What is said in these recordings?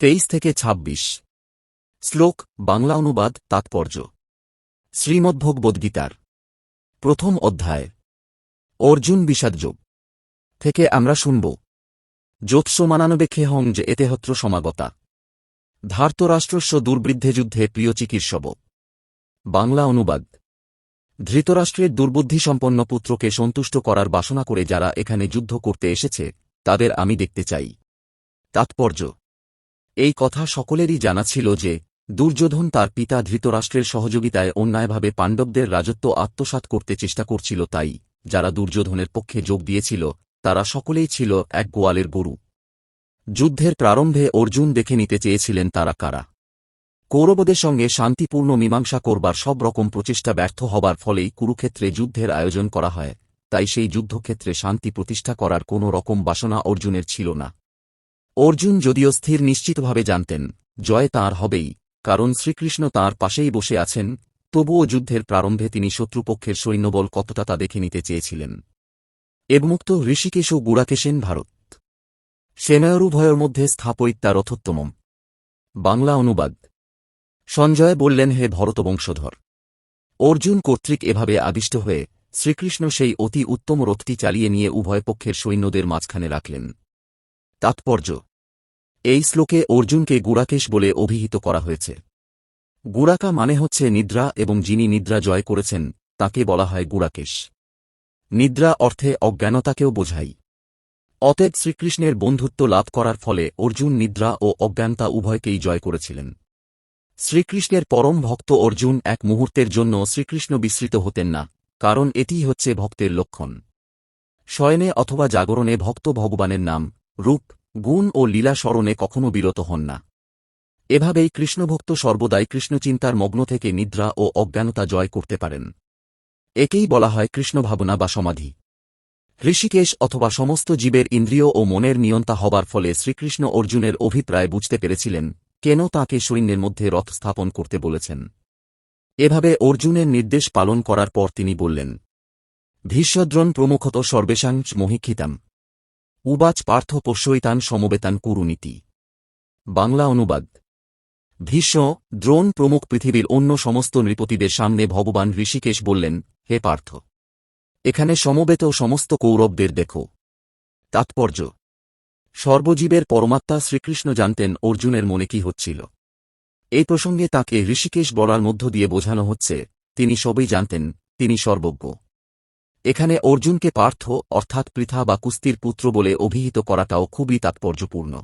তেইশ থেকে ২৬ শ্লোক, বাংলা অনুবাদ, তাৎপর্য। শ্রীমদ্ভগবদ্গীতার। প্রথম অধ্যায়। অর্জুন বিষাদযোগ। থেকে আমরা শুনব। জ্যোৎস্যমানানবেক্ষে হং যে এতেহত্র সমাগতা। ধার্তরাষ্ট্রস্য দুর্বৃদ্ধে যুদ্ধে প্রিয় চিকিৎসব। বাংলা অনুবাদ। ধৃতরাষ্ট্রের দুর্বুদ্ধিসম্পন্ন পুত্রকে সন্তুষ্ট করার বাসনা করে যারা এখানে যুদ্ধ করতে এসেছে, তাদের আমি দেখতে চাই। তাৎপর্য। এই কথা সকলেরই জানা ছিল যে, দুর্যোধন তার পিতা ধৃতরাষ্ট্রের সহযোগিতায় অন্যায়ভাবে পাণ্ডবদের রাজত্ব আত্মসাৎ করতে চেষ্টা করছিল তাই, যারা দুর্যোধনের পক্ষে যোগ দিয়েছিল, তারা সকলেই ছিল এক গোয়ালের গরু। যুদ্ধের প্রারম্ভে অর্জুন দেখে নিতে চেয়েছিলেন তারা কারা। কৌরবদের সঙ্গে শান্তিপূর্ণ মীমাংসা করবার সব রকম প্রচেষ্টা ব্যর্থ হবার ফলেই কুরুক্ষেত্রে যুদ্ধের আয়োজন করা হয়, তাই সেই যুদ্ধক্ষেত্রে শান্তি প্রতিষ্ঠা করার কোনো রকম বাসনা অর্জুনের ছিল না। অর্জুন যদিও স্থির নিশ্চিতভাবে জানতেন, জয় তাঁর হবেই, কারণ শ্রীকৃষ্ণ তাঁর পাশেই বসে আছেন, তবুও যুদ্ধের প্রারম্ভে তিনি শত্রুপক্ষের সৈন্যবল কতটা তা দেখে নিতে চেয়েছিলেন। এবমুক্ত ঋষিকেশ ও গুড়াকেশেন ভারত। সেনায়রুভয়ের মধ্যে স্থাপয়িত্তা রথোত্তমম। বাংলা অনুবাদ। সঞ্জয় বললেন, হে ভরতবংশধর অর্জুন কর্তৃক এভাবে আবিষ্ট হয়ে শ্রীকৃষ্ণ সেই অতি উত্তম রথটি চালিয়ে নিয়ে উভয় পক্ষের সৈন্যদের মাঝখানে রাখলেন। তাৎপর্য এই শ্লোকে অর্জুনকে গুড়াকেশ বলে অভিহিত করা হয়েছে। গুড়াকা মানে হচ্ছে নিদ্রা এবং যিনি নিদ্রা জয় করেছেন, তাকে বলা হয় গুড়াকেশ। নিদ্রা অর্থে অজ্ঞানতাকেও বোঝাই অতএব শ্রীকৃষ্ণের বন্ধুত্ব লাভ করার ফলে অর্জুন নিদ্রা ও অজ্ঞানতা উভয়কেই জয় করেছিলেন। শ্রীকৃষ্ণের পরম ভক্ত অর্জুন এক মুহূর্তের জন্য শ্রীকৃষ্ণ বিস্মৃত হতেন না, কারণ এটিই হচ্ছে ভক্তের লক্ষণ। শয়নে অথবা জাগরণে ভক্ত ভগবানের নাম, রূপ গুণ ও লীলা স্মরণে কখনও বিরত হন না। এভাবেই কৃষ্ণভক্ত সর্বদাই কৃষ্ণচিন্তার মগ্ন থেকে নিদ্রা ও অজ্ঞানতা জয় করতে পারেন। একেই বলা হয় কৃষ্ণভাবনা বা সমাধি। ঋষিকেশ অথবা সমস্ত জীবের ইন্দ্রিয় ও মনের নিয়ন্তা হবার ফলে শ্রীকৃষ্ণ অর্জুনের অভিপ্রায় বুঝতে পেরেছিলেন, কেন তাকে সৈন্যের মধ্যে রথ স্থাপন করতে বলেছেন। এভাবে অর্জুনের নির্দেশ পালন করার পর তিনি বললেন, ভীষ্মদ্রণ প্রমুখত সর্বেশাংশ মহিক্ষিতাম। উবাচ পার্থ পোষ্যইতান সমবেতান কুরুনীতি। বাংলা অনুবাদ। ভীষ্ম, দ্রোণ প্রমুখ পৃথিবীর অন্য সমস্ত নৃপতিদের সামনে ভগবান ঋষিকেশ বললেন, হে পার্থ, এখানে সমবেত সমস্ত কৌরবদের দেখো। তাৎপর্য, সর্বজীবের পরমাত্মা শ্রীকৃষ্ণ জানতেন অর্জুনের মনে কি হচ্ছিল। এই প্রসঙ্গে তাকে ঋষিকেশ বলার মধ্য দিয়ে বোঝানো হচ্ছে, তিনি সবই জানতেন, তিনি সর্বজ্ঞ। এখানে অর্জুনকে পার্থ, অর্থাৎ পৃথা বা কুস্তির পুত্র বলে অভিহিত করাটাও খুবই তাৎপর্যপূর্ণ।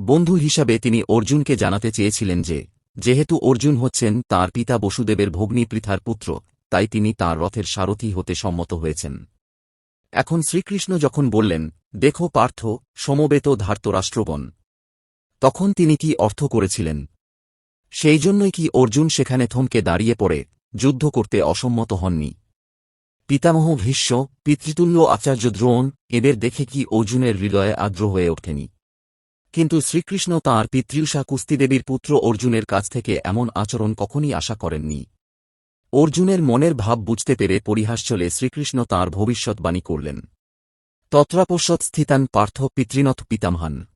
বন্ধু হিসাবে তিনি অর্জুনকে জানাতে চেয়েছিলেন যে, যেহেতু অর্জুন হচ্ছেন তার পিতা বসুদেবের ভগ্নী পৃথার পুত্র, তাই তিনি তার রথের সারথি হতে সম্মত হয়েছেন। এখন শ্রীকৃষ্ণ যখন বললেন, দেখো পার্থ, সমবেত ধার্তরাষ্ট্রগণ তখন তিনি কি অর্থ করেছিলেন? সেই জন্যই কি অর্জুন সেখানে থমকে দাঁড়িয়ে পড়ে, যুদ্ধ করতে অসম্মত হননি? পিতামহ ভীষ্ম, পিতৃতুল্য আচার্য দ্রোণ, এদের দেখে কি অর্জুনের হৃদয়ে আদ্র হয়ে ওঠেনি। কিন্তু শ্রীকৃষ্ণ তাঁর পিতৃষা কুস্তিদেবীর পুত্র অর্জুনের কাছ থেকে এমন আচরণ কখনই আশা করেননি। অর্জুনের মনের ভাব বুঝতে পেরে পরিহাস চলে শ্রীকৃষ্ণ তাঁর ভবিষ্যৎবাণী করলেন। তত্রাপশ্যৎ স্থিতান পার্থ পিতৃনথ পিতামহান।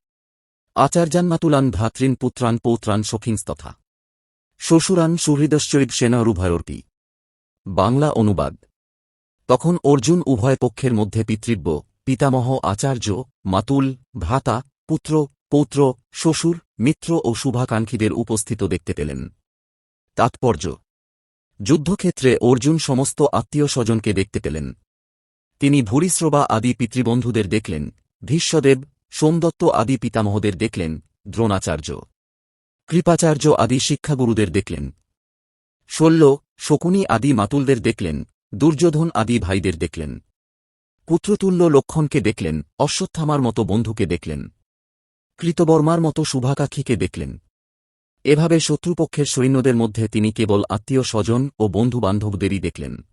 আচার্যান্মাতুলান ভ্রাতৃন পুত্রান পৌত্রান সখিংস্তথা শ্বশুরান সুহৃদশ্চরিব সেনারুভয়োর্পি বাংলা অনুবাদ। তখন অর্জুন উভয় পক্ষের মধ্যে পিতৃব্য, পিতামহ, আচার্য, মাতুল, ভ্রাতা, পুত্র, পৌত্র, শ্বশুর, মিত্র ও শুভাকাঙ্ক্ষীদের উপস্থিত দেখতে পেলেন। তাৎপর্য। যুদ্ধক্ষেত্রে অর্জুন সমস্ত আত্মীয় স্বজনকে দেখতে পেলেন। তিনি ভূরিশ্রবা আদি পিতৃবন্ধুদের দেখলেন, ভীষ্মদেব, সোমদত্ত আদি পিতামহদের দেখলেন, দ্রোণাচার্য, কৃপাচার্য আদি শিক্ষাগুরুদের দেখলেন। শল্য, শকুনি আদি মাতুলদের দেখলেন দুর্যোধন আদি ভাইদের দেখলেন। পুত্রতুল্য লক্ষণকে দেখলেন, অশ্বত্থামার মতো বন্ধুকে দেখলেন। কৃতবর্মার মতো শুভাকাক্ষীকে দেখলেন। এভাবে শত্রুপক্ষের সৈন্যদের মধ্যে তিনি কেবল আত্মীয় স্বজন ও বন্ধুবান্ধবদেরই দেখলেন।